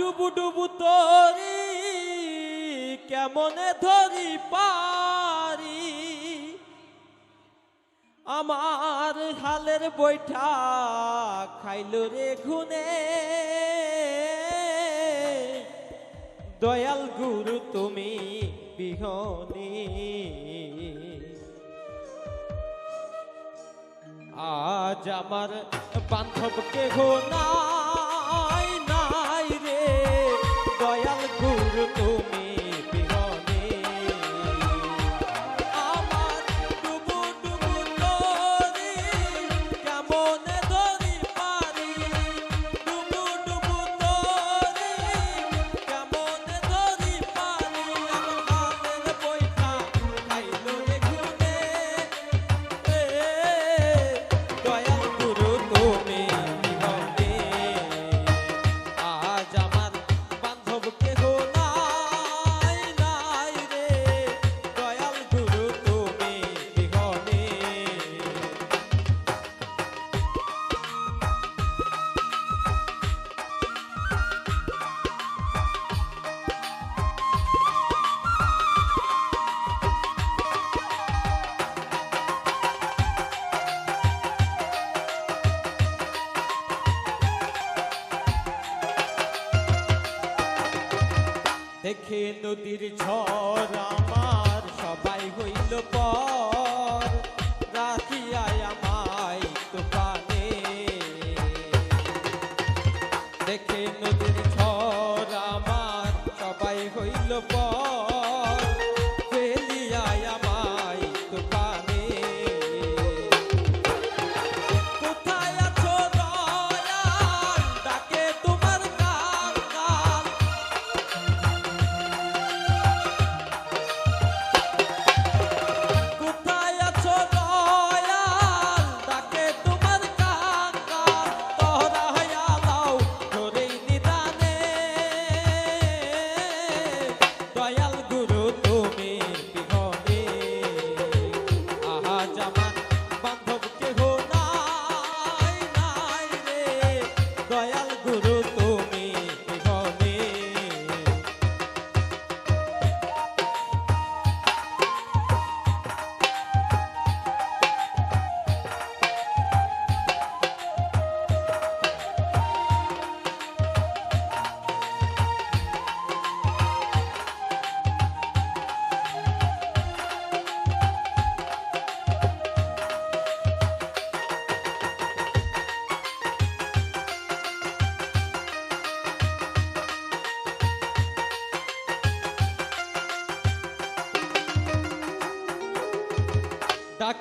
ডুবু ডুবু তরি, কেমনে ধরি পারি? আমার হালের বৈঠা খাইল রে ঘুনে। দয়াল গুরু, তুমি বিহনি। আজ আমার বান্ধব কেহ না দেখে নদীর ঝড় আমার, সবাই হইল পর। রাখিয়ায় আমায় দোকানে দেখে নদীর ঝড় আমার, সবাই হইল পর। 馒头不结婚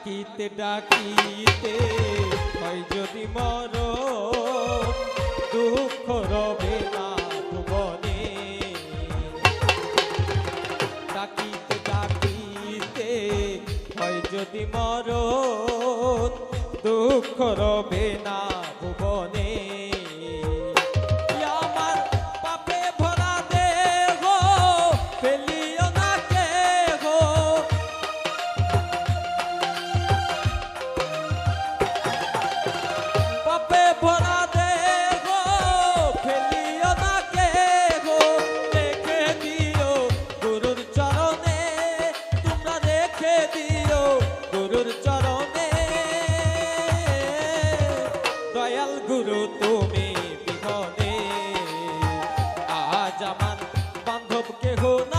ডাকিতে ডাকিতে, হয় যদি মর দুঃখ রবে না ডাকিতে ডাকিতে, হয় যদি মর দুঃখ রবে না porque errou na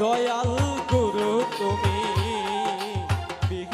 দয়াল গুরু তুমি বিহ